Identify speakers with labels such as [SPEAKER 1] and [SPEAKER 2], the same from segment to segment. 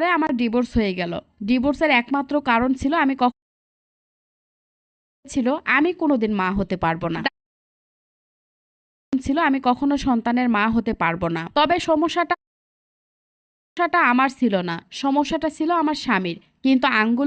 [SPEAKER 1] পরে আমার ডিভোর্স হয়ে গেল। ডিভোর্সের একমাত্র কারণ ছিল আমি কখন ছিল আমি কোনোদিন মা হতে পারব না। ছিল আমি কখনো সন্তানের মা হতে পারব না। তবে সমস্যাটা সমস্যাটা আমার ছিল না। সমস্যাটা ছিল আমার স্বামীর। কিন্তু আঙ্গুল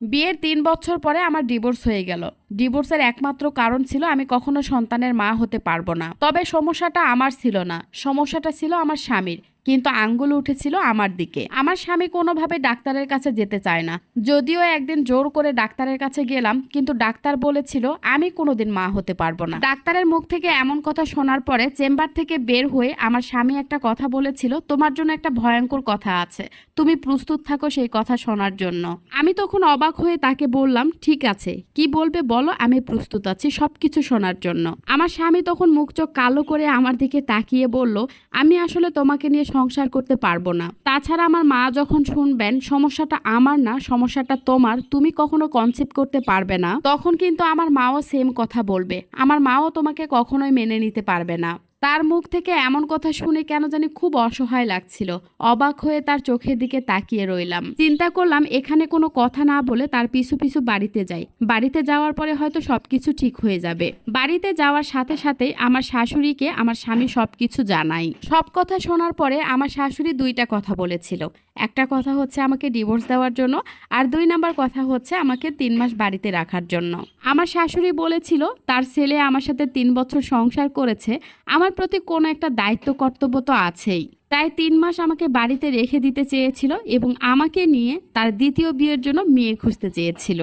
[SPEAKER 1] বিয়ের তিন বছর পরে আমার ডিভোর্স হয়ে গেল। ডিভোর্সের একমাত্র কারণ ছিল আমি কখনো সন্তানের মা হতে পারব না। তবে সমস্যাটা আমার ছিল না। সমস্যাটা ছিল আমার স্বামীর। কিন্তু আঙ্গুল উঠেছিল আমার দিকে। আমার স্বামী কোনোভাবে ডাক্তারের কাছে যেতে চায় না। যদিও একদিন জোর করে ডাক্তারের কাছে গেলাম, কিন্তু ডাক্তার বলেছিল, আমি কোনোদিন মা হতে পারব না। ডাক্তারের মুখ থেকে এমন কথা শোনার পরে চেম্বার থেকে বের হয়ে আমার স্বামী একটা কথা বলেছিল, তোমার জন্য একটা ভয়ঙ্কর কথা আছে। তুমি প্রস্তুত থাকো সেই কথা শোনার জন্য। আমি তখন অবাক হয়ে তাকে বললাম, ঠিক আছে। কি বলবে বলো, আমি প্রস্তুত আছি সবকিছু শোনার জন্য। আমার স্বামী তখন মুখ চোখ কালো করে আমার দিকে তাকিয়ে বলল, আমি আসলে তোমাকে নিয়ে সংসার করতে পারব না। তাছাড়া আমার মা যখন শুনবেন, সমস্যাটা আমার না, সমস্যাটা তোমার, তুমি কখনো কনসেপ্ট করতে পারবে না। তখন কিন্তু আমার মাও সেম কথা বলবে। আমার মাও তোমাকে কখনোই মেনে নিতে পারবে না। তার মুখ থেকে এমন কথা শুনে কেন জানি খুব অসহায় লাগছিল। অবাক হয়ে তার চোখের দিকে তাকিয়ে রইলাম। চিন্তা করলাম, এখানে কোনো কথা না বলে তার পিছু পিছু বাড়িতে যাই। বাড়িতে যাওয়ার পরে হয়তো সবকিছু ঠিক হয়ে যাবে। বাড়িতে যাওয়ার সাথে সাথে আমার শাশুড়িকে আমার স্বামী সবকিছু জানাই সব কথা শোনার পরে আমার শাশুড়ি দুইটা কথা বলেছিল। একটা কথা হচ্ছে আমাকে ডিভোর্স দেওয়ার জন্য আর দুই নাম্বার কথা হচ্ছে আমাকে তিন মাস বাড়িতে রাখার জন্য। আমার শাশুড়ি বলেছিল, তার ছেলে আমার সাথে তিন বছর সংসার করেছে, আমার প্রতি কোনো একটা দায়িত্ব কর্তব্য তো আছেই। তাই তিন মাস আমাকে বাড়িতে রেখে দিতে চেয়েছিল এবং আমাকে নিয়ে তার দ্বিতীয় বিয়ের জন্য মেয়ে খুঁজতে চেয়েছিল।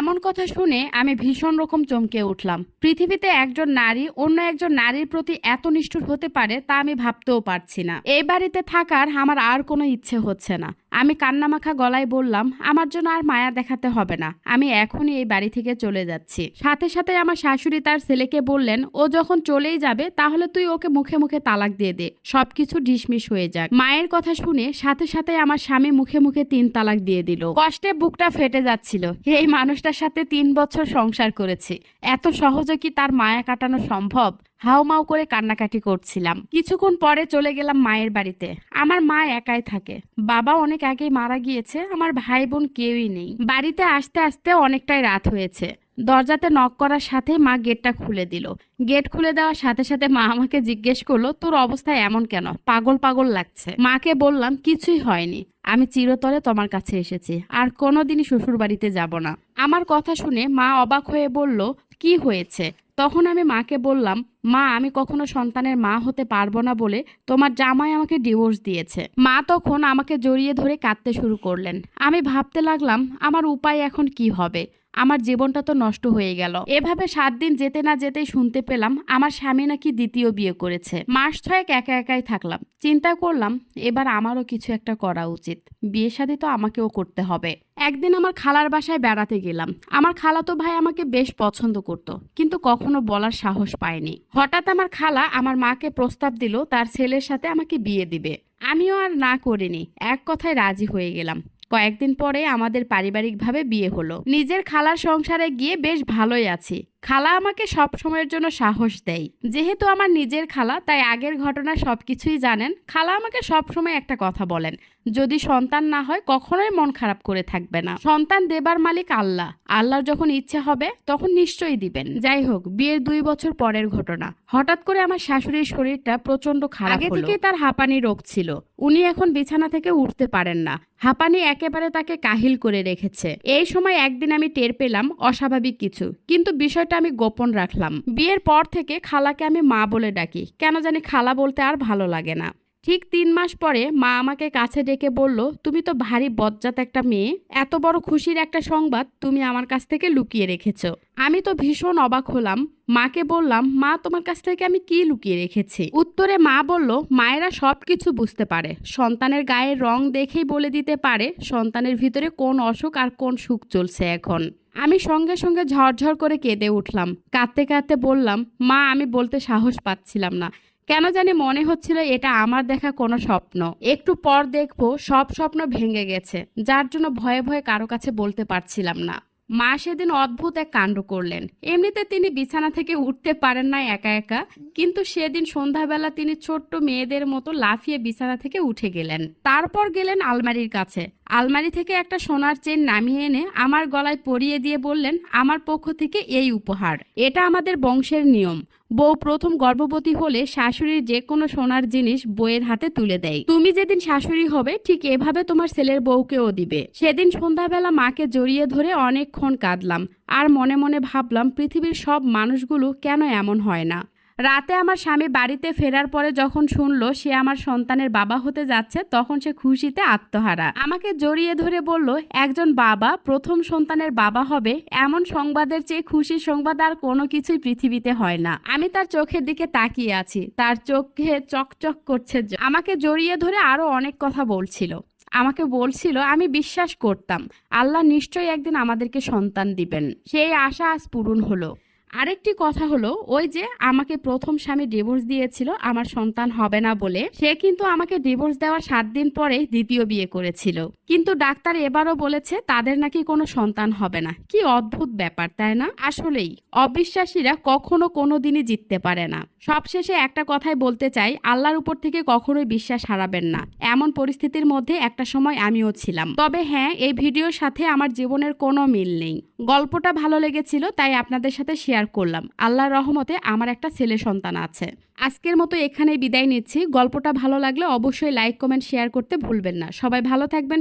[SPEAKER 1] এমন কথা শুনে আমি ভীষণ রকম চমকে উঠলাম। পৃথিবীতে একজন নারী অন্য একজন নারীর প্রতি এত নিষ্ঠুর হতে পারে তা আমি ভাবতেও পারছি না। এই বাড়িতে থাকার আমার আর কোনো ইচ্ছে হচ্ছে না। আমি কান্নামাখা গলায় বললাম, আমার জন্য আর মায়া দেখাতে হবে না, আমি এখনই এই বাড়ি থেকে চলে যাচ্ছি। সাথে সাথে আমার শাশুড়ি তার ছেলেকে বললেন, ও যখন চলেই যাবে, তাহলে তুই ওকে মুখে মুখে তালাক দিয়ে দে, সবকিছু ডিসমিস হয়ে যাক। মায়ের কথা শুনে সাথে সাথে আমার স্বামী মুখে মুখে তিন তালাক দিয়ে দিল। কষ্টে বুকটা ফেটে যাচ্ছিল। এই মানুষটার সাথে তিন বছর সংসার করেছে। এত সহজে কি তার মায়া কাটানো সম্ভব? হাউমাউ করে কান্নাকাটি করছিলাম। কিছুক্ষণ পরে চলে গেলাম মায়ের বাড়িতে। আমার মা একাই থাকে। বাবা অনেক আগেই মারা গিয়েছে, আমার ভাই বোন কেউই নেই। বাড়িতে আসতে আসতে অনেকটাই রাত হয়েছে। দরজাতে নক করার সাথে মা গেটটা খুলে দিল। গেট খুলে দেওয়ার সাথে সাথে মা আমাকে জিজ্ঞেস করল, তোর অবস্থা এমন কেন? পাগল পাগল লাগছে। মাকে বললাম, কিছুই হয়নি। আমি চিরতরে তোমার কাছে এসেছি। আর কোনোদিনই শ্বশুর বাড়িতে যাব না। আমার কথা শুনে মা অবাক হয়ে বলল কি হয়েছে? তখন আমি মাকে বললাম, মা, আমি কখনো সন্তানের মা হতে পারব না বলে তোমার জামাই আমাকে ডিভোর্স দিয়েছে। মা তখন আমাকে জড়িয়ে ধরে কাঁদতে শুরু করলেন। আমি ভাবতে লাগলাম, আমার উপায় এখন কি হবে? আমার জীবনটা তো নষ্ট হয়ে গেল। এভাবে সাত দিন যেতে না যেতেই শুনতে পেলাম আমার স্বামী নাকি দ্বিতীয় বিয়ে করেছে। মাস ছয়েক একা একাই থাকলাম। চিন্তা করলাম, এবার আমারও কিছু একটা করা উচিত। বিয়ে শাদী তো আমাকেও করতে হবে। একদিন আমার খালার বাসায় বেড়াতে গেলাম। আমার খালাতো ভাই আমাকে বেশ পছন্দ করত, কিন্তু কখনো বলার সাহস পায়নি। হঠাৎ আমার খালা আমার মাকে প্রস্তাব দিল, তার ছেলের সাথে আমাকে বিয়ে দিবে। আমিও আর না করিনি, এক কথায় রাজি হয়ে গেলাম। কয়েকদিন পরে আমাদের পারিবারিকভাবে বিয়ে হলো। নিজের খালার সংসারে গিয়ে বেশ ভালোই আছি। খালা আমাকে সব সময়ের জন্য সাহস দেয়। যেহেতু আমার নিজের খালা তাই আগের ঘটনা সবকিছুই জানেন। খালা আমাকে সব সময় একটা কথা বলেন যদি সন্তান না হয় কখনোই মন খারাপ করে থাকবে না। সন্তান দেবার মালিক আল্লাহ। আল্লাহর যখন ইচ্ছে হবে তখন নিশ্চয়ই দিবেন। যাই হোক বিয়ের দুই বছর পরের ঘটনা। হঠাৎ করে আমার শাশুড়ির শরীরটা প্রচণ্ড খারাপ আগে থেকেই তার হাঁপানি রোগ ছিল। উনি এখন বিছানা থেকে উঠতে পারেন না। হাঁপানি একেবারে তাকে কাহিল করে রেখেছে। এই সময় একদিন আমি টের পেলাম অস্বাভাবিক কিছু। কিন্তু বিষয়টা আমি গোপন রাখলাম। বিয়ের পর থেকে খালাকে আমি মা বলে ডাকি। কেন জানি খালা বলতে আর ভালো লাগে না। ঠিক তিন মাস পরে মা আমাকে কাছে ডেকে বলল, তুমি তো ভারী বজ্জাত একটা মেয়ে। এত বড় খুশির একটা সংবাদ তুমি আমার কাছ থেকে লুকিয়ে রেখেছো। আমি তো ভীষণ অবাক হলাম। মাকে বললাম, মা, তোমার কাছ থেকে আমি কি লুকিয়ে রেখেছি? উত্তরে মা বলল, মায়েরা সব কিছু বুঝতে পারে। সন্তানের গায়ের রং দেখেই বলে দিতে পারে সন্তানের ভিতরে কোন অসুখ আর কোন সুখ চলছে এখন। আমি সঙ্গে সঙ্গে ঝরঝর করে কেঁদে উঠলাম। কাঁদতে কাঁদতে বললাম, মা, আমি বলতে সাহস পাচ্ছিলাম না। কেন জানি মনে হচ্ছিল এটা আমার দেখা কোনো স্বপ্ন। একটু পর দেখব সব স্বপ্ন ভেঙে গেছে। যার জন্য ভয়ে ভয়ে কারও কাছে বলতে পারছিলাম না। মা সেদিন অদ্ভুত এক কাণ্ড করলেন। এমনিতে তিনি বিছানা থেকে উঠতে পারেন না একা একা, কিন্তু সেদিন সন্ধ্যাবেলা তিনি ছোট্ট মেয়েদের মতো লাফিয়ে বিছানা থেকে উঠে গেলেন। তারপর গেলেন আলমারির কাছে। আলমারি থেকে একটা সোনার চেন নামিয়ে এনে আমার গলায় পরিয়ে দিয়ে বললেন, আমার পক্ষ থেকে এই উপহার। এটা আমাদের বংশের নিয়ম। বউ প্রথম গর্ভবতী হলে শাশুড়ির যে কোনো সোনার জিনিস বউয়ের হাতে তুলে দেয়। তুমি যেদিন শাশুড়ি হবে, ঠিক এভাবে তোমার ছেলের বউকেও দিবে। সেদিন সন্ধ্যাবেলা মাকে জড়িয়ে ধরে অনেকক্ষণ কাঁদলাম। আর মনে মনে ভাবলাম, পৃথিবীর সব মানুষগুলো কেন এমন হয় না? রাতে আমার স্বামী বাড়িতে ফেরার পরে যখন শুনলো সে আমার সন্তানের বাবা হতে যাচ্ছে, তখন সে খুশিতে আত্মহারা। আমাকে জড়িয়ে ধরে বলল, একজন বাবা, প্রথম সন্তানের বাবা হবে, এমন সংবাদের চেয়ে খুশির সংবাদ আর কোনো কিছুই পৃথিবীতে হয় না। আমি তার চোখের দিকে তাকিয়ে আছি, তার চোখে চকচক করছে আমাকে জড়িয়ে ধরে আরও অনেক কথা বলছিল। আমাকে বলছিল, আমি বিশ্বাস করতাম, আল্লাহ নিশ্চয়ই একদিন আমাদেরকে সন্তান দিবেন। সেই আশা আজ পূরণ হলো। আরেকটি কথা হলো, ওই যে আমাকে প্রথম স্বামী ডিভোর্স দিয়েছিল, আমার সন্তান হবে না বলে, সে কিন্তু আমাকে ডিভোর্স দেওয়ার সাত দিন পরে দ্বিতীয় বিয়ে করেছিল। কিন্তু ডাক্তার এবারও বলেছে, তাদের নাকি কোনো সন্তান হবে না। কি অদ্ভুত ব্যাপার, তাই না? আসলেই, অবিশ্বাসীরা কখনো কোনো দিনই জিততে পারে না। সবশেষে একটা কথাই বলতে চাই, আল্লাহর উপর থেকে কখনোই বিশ্বাস হারাবেন না। এমন পরিস্থিতির মধ্যে একটা সময় আমিও ছিলাম। তবে হ্যাঁ এই ভিডিওর সাথে আমার জীবনের কোনো মিল নেই। গল্পটা ভালো লেগেছিল, তাই আপনাদের সাথে শেয়ার করলাম। আল্লাহর রহমতে আমার একটা ছেলে সন্তান আছে। আজকের মতো এখানেই বিদায় নিচ্ছি। গল্পটা ভালো লাগলে অবশ্যই লাইক কমেন্ট শেয়ার করতে ভুলবেন না। সবাই ভালো থাকবেন